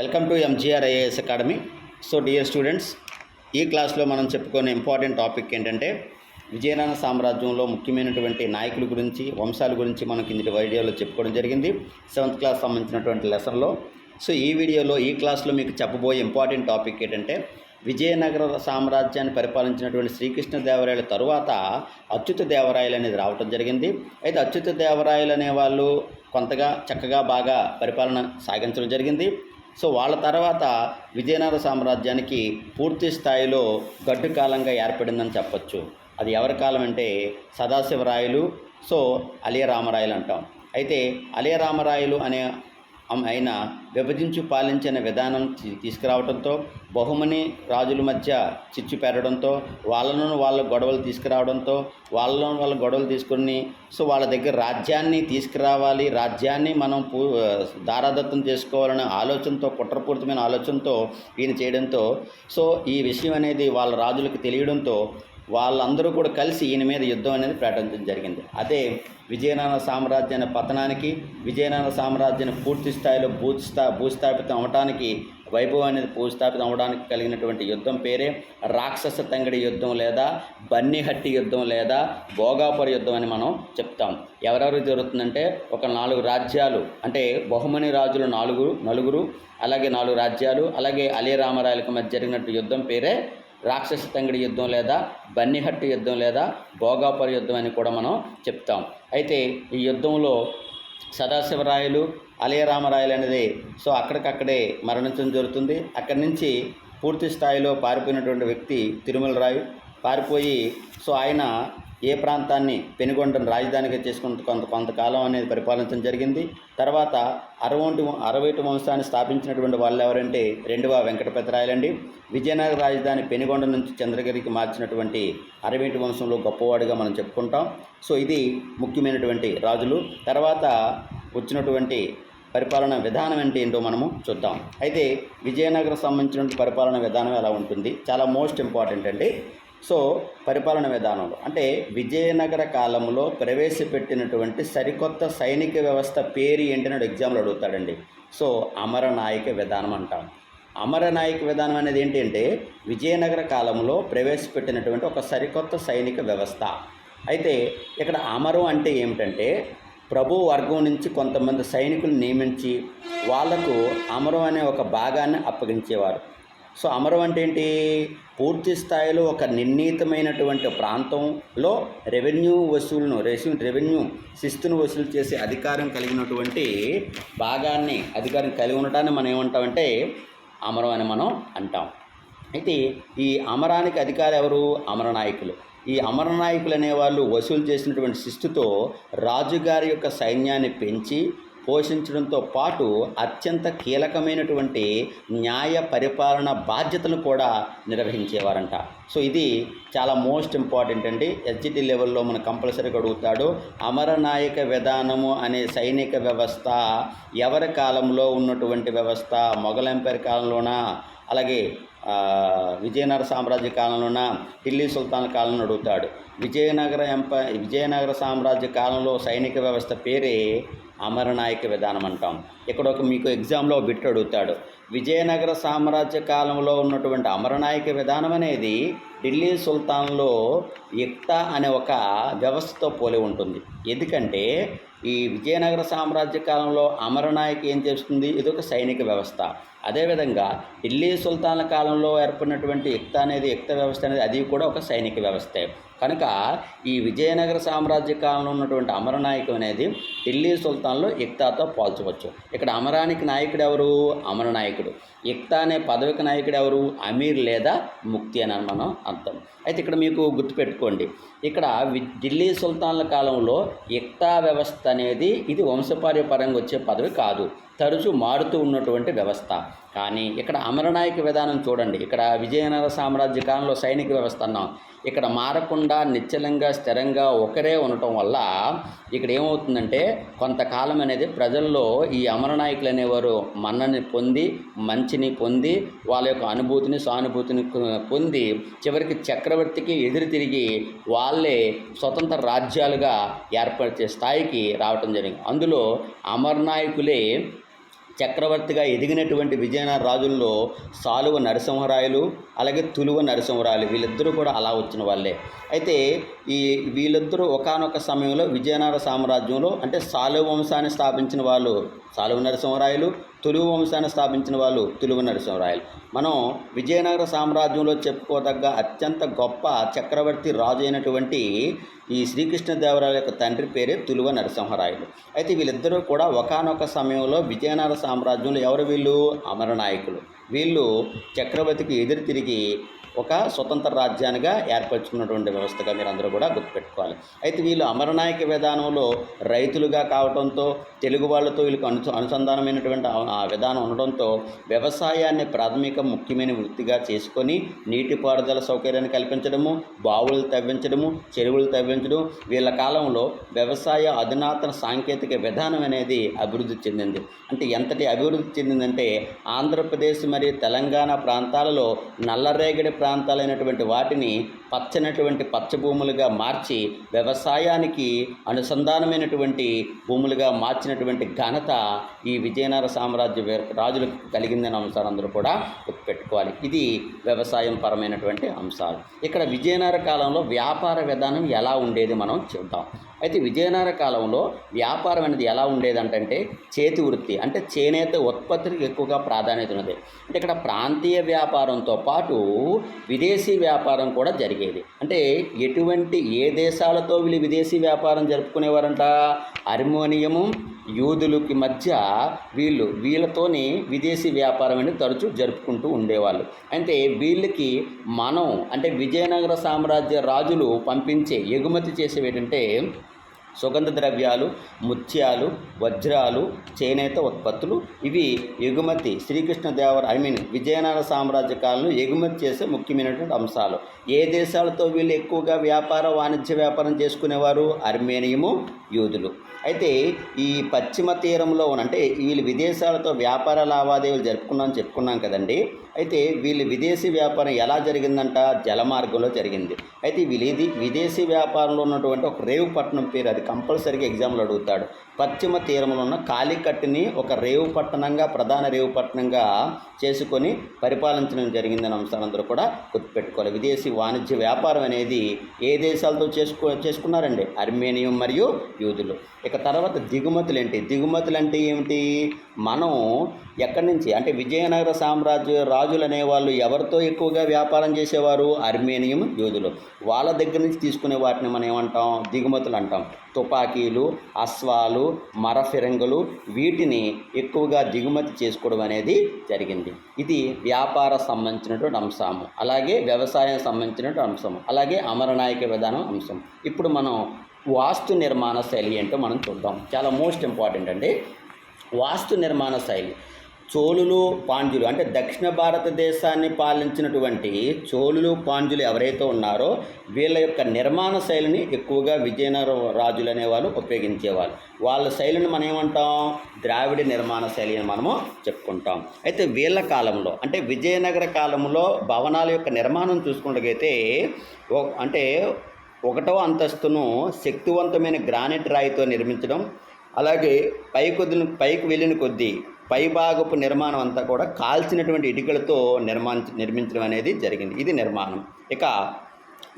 Welcome to MGR IAS academy so dear students ఈ క్లాస్లో మనం చెప్పుకునే ఇంపార్టెంట్ టాపిక్ ఏంటంటే విజయనగర సామ్రాజ్యంలో ముఖ్యమైనటువంటి నాయకుల గురించి వంశాల గురించి మనం కిందటి వీడియోలో చెప్పుకోవడం జరిగింది. సెవెంత్ క్లాస్ సంబంధించినటువంటి లెసన్లో. సో ఈ వీడియోలో ఈ క్లాస్లో మీకు చెప్పబోయే ఇంపార్టెంట్ టాపిక్ ఏంటంటే విజయనగర సామ్రాజ్యాన్ని పరిపాలించినటువంటి శ్రీకృష్ణదేవరాయల తరువాత అచ్యుత దేవరాయలు అనేది రావటం జరిగింది. అయితే అచ్యుత దేవరాయలు అనే వాళ్ళు కొంతగా చక్కగా బాగా పరిపాలన సాగించడం జరిగింది. సో వాళ్ళ తర్వాత విజయనగర సామ్రాజ్యానికి పూర్తి స్థాయిలో గడ్డు కాలంగా ఏర్పడిందని చెప్పచ్చు. అది ఎవరి కాలం అంటే సదాశివరాయలు సో అలియ రామరాయలు అంటాం. అయితే అలియ రామరాయలు అనే అయిన ఆయన విభజించి పాలించిన విధానం తీసుకురావడంతో బహుమని రాజుల మధ్య చిచ్చు పెరగడంతో వాళ్ళను వాళ్ళ గొడవలు తీసుకురావడంతో వాళ్ళను వాళ్ళ గొడవలు తీసుకుని సో వాళ్ళ దగ్గర రాజ్యాన్ని తీసుకురావాలి రాజ్యాన్ని మనం పూ దారాదత్తం చేసుకోవాలనే ఆలోచనతో కుట్రపూరితమైన ఆలోచనతో ఈయన చేయడంతో సో ఈ విషయం అనేది వాళ్ళ రాజులకు తెలియడంతో వాళ్ళందరూ కూడా కలిసి ఈయన మీద యుద్ధం అనేది ప్రకటించడం జరిగింది. అదే విజయనగర సామ్రాజ్యాన్ని పతనానికి విజయనగర సామ్రాజ్యాన్ని పూర్తి స్థాయిలో భూస్థా భూస్థాపితం అవడానికి వైభవం అనేది భూస్థాపితం అవడానికి కలిగినటువంటి యుద్ధం పేరే రాక్షస తంగడి యుద్ధం లేదా బన్నిహట్టి యుద్ధం లేదా భోగాపుర యుద్ధం అని మనం చెప్తాం. ఎవరెవరు జరుగుతుందంటే ఒక నాలుగు రాజ్యాలు అంటే బహుమని రాజులు నాలుగు నలుగురు అలాగే నాలుగు రాజ్యాలు అలాగే అలీ రామరాయలకు మధ్య జరిగినట్టు యుద్ధం పేరే రాక్షస తంగిడి యుద్ధం లేదా బన్నిహట్టు యుద్ధం లేదా భోగాపుర యుద్ధం అని కూడా మనం చెప్తాం. అయితే ఈ యుద్ధంలో సదాశివరాయలు అలయరామరాయలు అనేది సో అక్కడికక్కడే మరణించడం జరుగుతుంది. అక్కడి నుంచి పూర్తి స్థాయిలో పారిపోయినటువంటి వ్యక్తి తిరుమల రాయు పారిపోయి సో ఆయన ఏ ప్రాంతాన్ని పెనుగొండను రాజధానిగా చేసుకున్న కొంత కొంతకాలం అనేది పరిపాలించడం జరిగింది. తర్వాత అరవంటి అరవైటి వంశాన్ని స్థాపించినటువంటి వాళ్ళు ఎవరంటే రెండవ వెంకటపతిరాయలండి. విజయనగర రాజధాని పెనుగొండ నుంచి చంద్రగిరికి మార్చినటువంటి అరవేటి వంశంలో గొప్పవాడిగా మనం చెప్పుకుంటాం. సో ఇది ముఖ్యమైనటువంటి రాజులు. తర్వాత వచ్చినటువంటి పరిపాలన విధానం అంటే ఏంటో మనము చూద్దాం. అయితే విజయనగరం సంబంధించినటువంటి పరిపాలన విధానం ఎలా ఉంటుంది? చాలా మోస్ట్ ఇంపార్టెంట్ అండి. సో పరిపాలన విధానంలో. అంటే విజయనగర కాలంలో ప్రవేశపెట్టినటువంటి సరికొత్త సైనిక వ్యవస్థ పేరు ఏంటి అని ఎగ్జామ్లో అడుగుతాడండి. సో అమరనాయక విధానం అంటాం. అమరనాయక విధానం అనేది ఏంటి అంటే విజయనగర కాలంలో ప్రవేశపెట్టినటువంటి ఒక సరికొత్త సైనిక వ్యవస్థ. అయితే ఇక్కడ అమరం అంటే ఏమిటంటే ప్రభు వర్గం నుంచి కొంతమంది సైనికులు నియమించి వాళ్ళకు అమరం అనే ఒక భాగాన్ని అప్పగించేవారు. సో అమరం అంటే ఏంటి? పూర్తి స్థాయిలో ఒక నిర్ణీతమైనటువంటి ప్రాంతంలో రెవెన్యూ వసూలును రెసి రెవెన్యూ శిస్తును వసూలు చేసే అధికారం కలిగినటువంటి భాగాన్ని అధికారం కలిగి ఉండటాన్ని మనం ఏమంటామంటే అమరం అని మనం అంటాం. అయితే ఈ అమరానికి అధికారు ఎవరు? అమరనాయకులు ఈ అమరనాయకులు అనేవాళ్ళు వసూలు చేసినటువంటి శిస్తుతో రాజుగారి యొక్క సైన్యాన్ని పెంచి పోషించడంతో పాటు అత్యంత కీలకమైనటువంటి న్యాయ పరిపాలన బాధ్యతలు కూడా నిర్వహించేవారంట. సో ఇది చాలా మోస్ట్ ఇంపార్టెంట్ అండి. ఎస్జిటి లెవెల్లో మన కంపల్సరీగా అడుగుతాడు అమరనాయక విధానము అనే సైనిక వ్యవస్థ ఎవరి కాలంలో ఉన్నటువంటి వ్యవస్థ? మొఘల్ ఎంపైర్ కాలంలోనా? అలాగే విజయనగర సామ్రాజ్య కాలంలోన? ఢిల్లీ సుల్తాన్ కాలంలో అడుగుతాడు. విజయనగర ఎంప విజయనగర సామ్రాజ్య కాలంలో సైనిక వ్యవస్థ పేరే అమరనాయక విధానం అంటాం. ఇక్కడ ఒక మీకు ఎగ్జామ్లో బిట్ అడుగుతాడు. విజయనగర సామ్రాజ్య కాలంలో ఉన్నటువంటి అమరనాయక విధానం అనేది ఢిల్లీ సుల్తాన్లో ఇక్తా అనే ఒక వ్యవస్థతో పోలి ఉంటుంది. ఎందుకంటే ఈ విజయనగర సామ్రాజ్య కాలంలో అమరనాయక్ ఏం చేస్తుంది? ఇది ఒక సైనిక వ్యవస్థ. అదేవిధంగా ఢిల్లీ సుల్తాన్ల కాలంలో ఏర్పడినటువంటి ఇక్త అనేది ఇక్త వ్యవస్థ అనేది అది కూడా ఒక సైనిక వ్యవస్థే. కనుక ఈ విజయనగర సామ్రాజ్య కాలంలో ఉన్నటువంటి అమరనాయకం అనేది ఢిల్లీ సుల్తాన్లో ఇక్తాతో పోల్చవచ్చు. ఇక్కడ అమరానికి నాయకుడు ఎవరు? అమరనాయకుడు. ఇక్తా అనే పదవికి నాయకుడు ఎవరు? అమీర్ లేదా ముక్తి అని మనం అర్థం. అయితే ఇక్కడ మీకు గుర్తుపెట్టుకోండి. ఇక్కడ వి ఢిల్లీ సుల్తాన్ల కాలంలో ఇక్తా వ్యవస్థ అనేది ఇది వంశపార్యపరంగా వచ్చే పదవి కాదు. తరచూ మారుతూ ఉన్నటువంటి వ్యవస్థ. కానీ ఇక్కడ అమరనాయక విధానం చూడండి. ఇక్కడ విజయనగర సామ్రాజ్య కాలంలో సైనిక వ్యవస్థ అన్నాం. ఇక్కడ మారకుండా నిశ్చలంగా స్థిరంగా ఒకరే ఉండటం వల్ల ఇక్కడ ఏమవుతుందంటే కొంతకాలం అనేది ప్రజల్లో ఈ అమరనాయకులు అనేవారు మన్నని పొంది మంచిని పొంది వాళ్ళ యొక్క అనుభూతిని సానుభూతిని పొంది చివరికి చక్రవర్తికి ఎదురు తిరిగి వాళ్ళే స్వతంత్ర రాజ్యాలుగా ఏర్పరిచే స్థాయికి రావటం జరిగింది. అందులో అమరనాయకులే చక్రవర్తిగా ఎదిగినటువంటి విజయనగర రాజుల్లో సాలువ నరసింహరాయలు అలాగే తులువ నరసింహరాయలు వీళ్ళిద్దరూ కూడా అలా వచ్చిన వాళ్ళే. అయితే ఈ వీళ్ళిద్దరూ ఒకానొక సమయంలో విజయనగర సామ్రాజ్యంలో అంటే సాలువ వంశాన్ని స్థాపించిన వాళ్ళు సాలువ నరసింహరాయలు తెలుగు వంశాన్ని స్థాపించిన వాళ్ళు తెలుగు నరసింహరాయలు. మనం విజయనగర సామ్రాజ్యంలో చెప్పుకోదగ్గ అత్యంత గొప్ప చక్రవర్తి రాజు అయినటువంటి ఈ శ్రీకృష్ణదేవరాయల యొక్క తండ్రి పేరే తులువ నరసింహరాయలు. అయితే వీళ్ళిద్దరూ కూడా ఒకానొక సమయంలో విజయనగర సామ్రాజ్యంలో ఎవరు వీళ్ళు? అమరనాయకులు. వీళ్ళు చక్రవర్తికి ఎదురు తిరిగి ఒక స్వతంత్ర రాజ్యానిగా ఏర్పరచుకున్నటువంటి వ్యవస్థగా మీరు అందరూ కూడా గుర్తుపెట్టుకోవాలి. అయితే వీళ్ళు అమరనాయక విధానంలో రైతులుగా కావడంతో తెలుగు వాళ్ళతో వీళ్ళకి అను అనుసంధానమైనటువంటి ఆ- విధానం ఉండడంతో వ్యవసాయాన్ని ప్రాథమిక ముఖ్యమైన వృత్తిగా చేసుకొని నీటిపారుదల సౌకర్యాన్ని కల్పించడము బావులు తవ్వించడము చెరువులు తవ్వించడం వీళ్ళ కాలంలో వ్యవసాయ అధునాతన సాంకేతిక విధానం అనేది అభివృద్ధి చెందింది. అంటే ఎంతటి అభివృద్ధి చెందిందంటే ఆంధ్రప్రదేశ్ మరియు తెలంగాణ ప్రాంతాలలో నల్లరేగడి ప్రాంతాలైనటువంటి వాటిని పచ్చనటువంటి పచ్చ భూములుగా మార్చి వ్యవసాయానికి అనుసంధానమైనటువంటి భూములుగా మార్చినటువంటి ఘనత ఈ విజయనగర సామ్రాజ్య రాజులకు కలిగిందనే అంశాలు అందరూ కూడా గుర్తుపెట్టుకోవాలి. ఇది వ్యవసాయం పరమైనటువంటి అంశాలు. ఇక్కడ విజయనగర కాలంలో వ్యాపార విధానం ఎలా ఉండేది మనం చూద్దాం. అయితే విజయనగర కాలంలో వ్యాపారం అనేది ఎలా ఉండేదంటే చేతి వృత్తి అంటే చేనేత ఉత్పత్తికి ఎక్కువగా ప్రాధాన్యత ఉన్నది. అంటే ఇక్కడ ప్రాంతీయ వ్యాపారంతో పాటు విదేశీ వ్యాపారం కూడా జరిగింది. అంటే ఎటువంటి ఏ దేశాలతో వీళ్ళు విదేశీ వ్యాపారం జరుపుకునేవారంట? అర్మోనియము యూదులకి మధ్య వీళ్ళు వీళ్ళతోనే విదేశీ వ్యాపారం అనేది తరచూ జరుపుకుంటూ ఉండేవాళ్ళు. అంటే వీళ్ళకి మనం అంటే విజయనగర సామ్రాజ్య రాజులు పంపించే ఎగుమతి చేసేవి ఏంటంటే సుగంధ ద్రవ్యాలు ముత్యాలు వజ్రాలు చేనేత ఉత్పత్తులు. ఇవి ఎగుమతి శ్రీకృష్ణదేవర ఐ మీన్ విజయనగర సామ్రాజ్య కాలంలో ఎగుమతి చేసే ముఖ్యమైనటువంటి అంశాలు. ఏ దేశాలతో వీళ్ళు ఎక్కువగా వ్యాపార వాణిజ్య వ్యాపారం చేసుకునేవారు? అర్మేనియము యూదులు. అయితే ఈ పశ్చిమ తీరంలో అంటే వీళ్ళు విదేశాలతో వ్యాపార లావాదేవీలు జరుపుకున్నాం చెప్పుకున్నాం కదండి. అయితే వీళ్ళు విదేశీ వ్యాపారం ఎలా జరిగిందంట? జల మార్గంలో జరిగింది. అయితే వీళ్ళది విదేశీ వ్యాపారంలో ఉన్నటువంటి ఒక రేవు పట్టణం పేరు అది కంపల్సరీగా ఎగ్జామ్లో అడుగుతాడు. పశ్చిమ తీరంలో ఉన్న కాలికట్టుని ఒక రేవు పట్టణంగా ప్రధాన రేవు పట్టణంగా చేసుకొని పరిపాలించడం జరిగిందని అంశాలందరూ కూడా గుర్తుపెట్టుకోవాలి. విదేశీ వాణిజ్య వ్యాపారం అనేది ఏ దేశాలతో చేసుకో చేసుకున్నారండి? అర్మేనియం మరియు యూదులు. ఇక తర్వాత దిగుమతులు ఏంటి దిగుమతులు అంటే ఏమిటి? మనం ఎక్కడి నుంచి? అంటే విజయనగర సామ్రాజ్య రాజులు అనేవాళ్ళు ఎవరితో ఎక్కువగా వ్యాపారం చేసేవారు? అర్మేనియం యూదులు. వాళ్ళ దగ్గర నుంచి తీసుకునే వాటిని మనం ఏమంటాం? దిగుమతులు అంటాం. తుపాకీలు అశ్వాలు మరఫిరంగులు వీటిని ఎక్కువగా దిగుమతి చేసుకోవడం అనేది జరిగింది. ఇది వ్యాపార సంబంధించినటువంటి అంశము. అలాగే వ్యవసాయం సంబంధించినటువంటి అంశం అలాగే అమరనాయక విధానం అంశం ఇప్పుడు మనం వాస్తు నిర్మాణ శైలి ఏంటో మనం చూద్దాం. చాలా మోస్ట్ ఇంపార్టెంట్ అండి. వాస్తు నిర్మాణ శైలి. చోళులు పాండ్యులు అంటే దక్షిణ భారతదేశాన్ని పాలించినటువంటి చోళులు పాండ్యులు ఎవరైతే ఉన్నారో వీళ్ళ యొక్క నిర్మాణ శైలిని ఎక్కువగా విజయనగర రాజులు అనేవాళ్ళు ఉపయోగించేవాళ్ళు. వాళ్ళ శైలిని మనం ఏమంటాం? ద్రావిడ నిర్మాణ శైలి అని మనము చెప్పుకుంటాం. అయితే వీళ్ళ కాలంలో అంటే విజయనగర కాలంలో భవనాల యొక్క నిర్మాణం చూసుకుంటే అంటే ఒకటవ అంతస్తును శక్తివంతమైన గ్రానైట్ రాయితో నిర్మించడం అలాగే పైకొద్ది పైకి వెళ్ళిన కొద్దీ పైభాగపు నిర్మాణం అంతా కూడా కాల్చినటువంటి ఇటుకలతో నిర్మాణ నిర్మించడం అనేది జరిగింది. ఇది నిర్మాణం. ఇక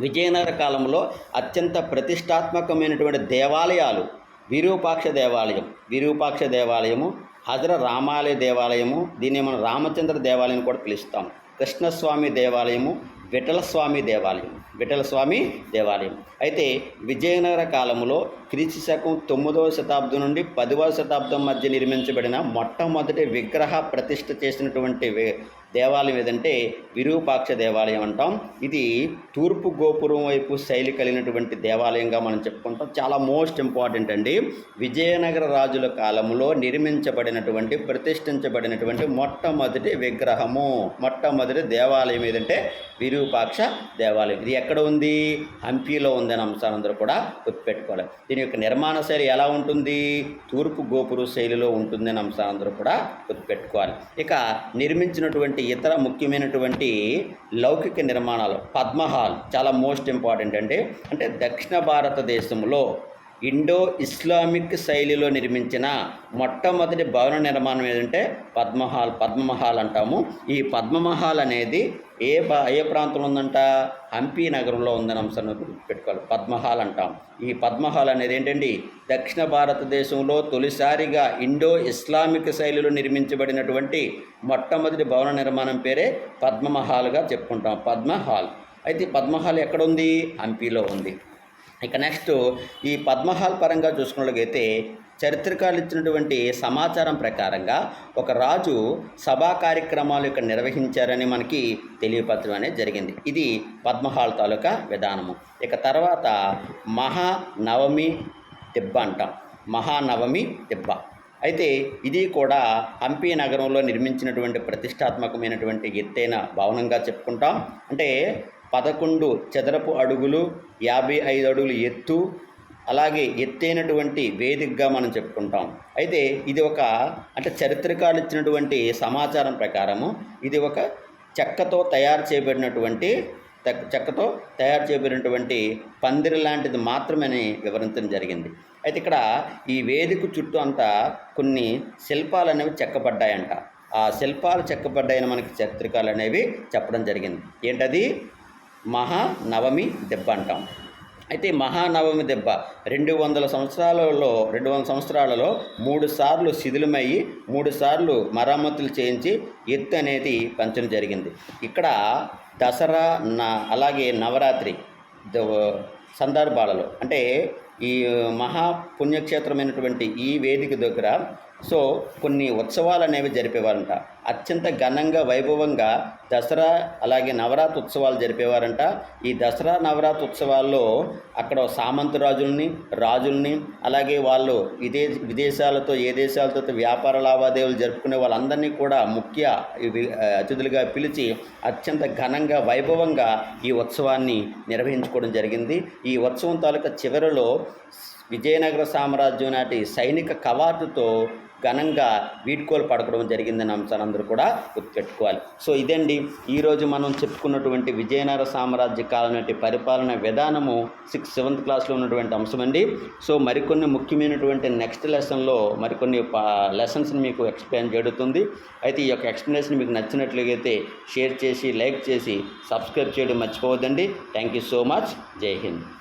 విజయనగర కాలంలో అత్యంత ప్రతిష్టాత్మకమైనటువంటి దేవాలయాలు విరూపాక్ష దేవాలయం విరూపాక్ష దేవాలయము హజర రామాలయ దేవాలయము దీన్ని మనం రామచంద్ర దేవాలయం కూడా పిలుస్తాం. కృష్ణస్వామి దేవాలయము విఠలస్వామి దేవాలయం విఠలస్వామి దేవాలయం. అయితే విజయనగర కాలంలో క్రీస్తు శకం తొమ్మిదవ శతాబ్దం నుండి పదవ శతాబ్దం మధ్య నిర్మించబడిన మొట్టమొదటి విగ్రహ ప్రతిష్ఠ చేసినటువంటి దేవాలయం ఏదంటే విరూపాక్ష దేవాలయం అంటాం. ఇది తూర్పు గోపురం వైపు శైలి కలిగినటువంటి దేవాలయంగా మనం చెప్పుకుంటాం. చాలా మోస్ట్ ఇంపార్టెంట్ అండి. విజయనగర రాజుల కాలంలో నిర్మించబడినటువంటి ప్రతిష్ఠించబడినటువంటి మొట్టమొదటి విగ్రహము మొట్టమొదటి దేవాలయం ఏదంటే విరూపాక్ష దేవాలయం. ఇది ఎక్కడ ఉంది? హంపీలో అంశం అందరూ కూడా గుర్తుపెట్టుకోవాలి. దీని యొక్క నిర్మాణ శైలి ఎలా ఉంటుంది? తూర్పు గోపురు శైలిలో ఉంటుందనే అంశాలు అందరూ కూడా గుర్తుపెట్టుకోవాలి. ఇక నిర్మించినటువంటి ఇతర ముఖ్యమైనటువంటి లౌకిక నిర్మాణాలు పద్మహాల్ చాలా మోస్ట్ ఇంపార్టెంట్ అంటే అంటే దక్షిణ భారతదేశంలో ఇండో ఇస్లామిక్ శైలిలో నిర్మించిన మొట్టమొదటి భవన నిర్మాణం ఏదంటే పద్మహాల్ పద్మమహాల్ అంటాము. ఈ పద్మమహాల్ అనేది ఏ ఏ ప్రాంతంలో ఉందంట? హంపి నగరంలో ఉందని అంశాన్ని గుర్తుపెట్టుకోవాలి. పద్మహాల్ అంటాం ఈ పద్మహాల్ అనేది ఏంటండి? దక్షిణ భారతదేశంలో తొలిసారిగా ఇండో ఇస్లామిక్ శైలిలో నిర్మించబడినటువంటి మొట్టమొదటి భవన నిర్మాణం పేరే పద్మమహాల్గా చెప్పుకుంటాం. పద్మహాల్. అయితే పద్మహాల్ ఎక్కడ ఉంది? హంపీలో ఉంది. ఇక నెక్స్ట్ ఈ పద్మహాల్ పరంగా చూసుకున్నట్లయితే చరిత్రకారులు ఇచ్చినటువంటి సమాచారం ప్రకారంగా ఒక రాజు సభా కార్యక్రమాలు ఇక్కడ నిర్వహించారని మనకి తెలియపరచడం అనేది జరిగింది. ఇది పద్మహాల్ తాలూకా విధానము. ఇక తర్వాత మహానవమి దిబ్బ అంటాం. మహానవమి దిబ్బ అయితే ఇది కూడా హంపి నగరంలో నిర్మించినటువంటి ప్రతిష్టాత్మకమైనటువంటి ఎత్తైన భవనంగా చెప్పుకుంటాం. అంటే పదకొండు చదరపు అడుగులు యాభై ఐదు అడుగులు ఎత్తు అలాగే ఎత్తైనటువంటి వేదికగా మనం చెప్పుకుంటాం. అయితే ఇది ఒక అంటే చరిత్రకారులు ఇచ్చినటువంటి సమాచారం ప్రకారము ఇది ఒక చెక్కతో తయారు చేయబడినటువంటి చెక్కతో తయారు చేయబడినటువంటి పందిరి లాంటిది మాత్రమే వివరించడం జరిగింది. అయితే ఇక్కడ ఈ వేదిక చుట్టూ అంతా కొన్ని శిల్పాలు అనేవి చెక్కబడ్డాయంట. ఆ శిల్పాలు చెక్కబడ్డాయని మనకి చరిత్రకాలు అనేవి చెప్పడం జరిగింది. ఏంటది? మహానవమి దెబ్బ అంటాం. అయితే మహానవమి దెబ్బ రెండు వందల సంవత్సరాలలో రెండు వందల సంవత్సరాలలో మూడు సార్లు శిథిలమయ్యి మూడు సార్లు మరమ్మతులు చేయించి ఎత్తు అనేది పంచడం జరిగింది. ఇక్కడ దసరా నా అలాగే నవరాత్రి సందర్భాలలో అంటే ఈ మహా పుణ్యక్షేత్రమైనటువంటి ఈ వేదిక దగ్గర సో కొన్ని ఉత్సవాలు అనేవి జరిపేవారంట. అత్యంత ఘనంగా వైభవంగా దసరా అలాగే నవరాత్రి ఉత్సవాలు జరిపేవారంట. ఈ దసరా నవరాత్రి ఉత్సవాల్లో అక్కడ సామంత రాజుల్ని రాజుల్ని అలాగే వాళ్ళు విదే విదేశాలతో ఏ దేశాలతో వ్యాపార లావాదేవీలు జరుపుకునే వాళ్ళందరినీ కూడా ముఖ్య అతిథులుగా పిలిచి అత్యంత ఘనంగా వైభవంగా ఈ ఉత్సవాన్ని నిర్వహించుకోవడం జరిగింది. ఈ ఉత్సవం తాలూకా చివరిలో విజయనగర సామ్రాజ్యం నాటి సైనిక కవాతుతో ఘనంగా వీడ్కోలు పడకడం జరిగిందనే అంశాన్ని అందరూ కూడా గుర్తుపెట్టుకోవాలి. సో ఇదండి ఈరోజు మనం చెప్పుకున్నటువంటి విజయనగర సామ్రాజ్య కాలం పరిపాలన విధానము సిక్స్త్ సెవెంత్ క్లాస్లో ఉన్నటువంటి అంశం అండి సో మరికొన్ని ముఖ్యమైనటువంటి నెక్స్ట్ లెసన్లో మరికొన్ని లెసన్స్ని మీకు ఎక్స్ప్లెయిన్ జరుగుతుంది. అయితే ఈ యొక్క ఎక్స్ప్లెనేషన్ మీకు నచ్చినట్లయితే షేర్ చేసి లైక్ చేసి సబ్స్క్రైబ్ చేయడం మర్చిపోవద్దండి. థ్యాంక్ యూ సో మచ్ జై హింద్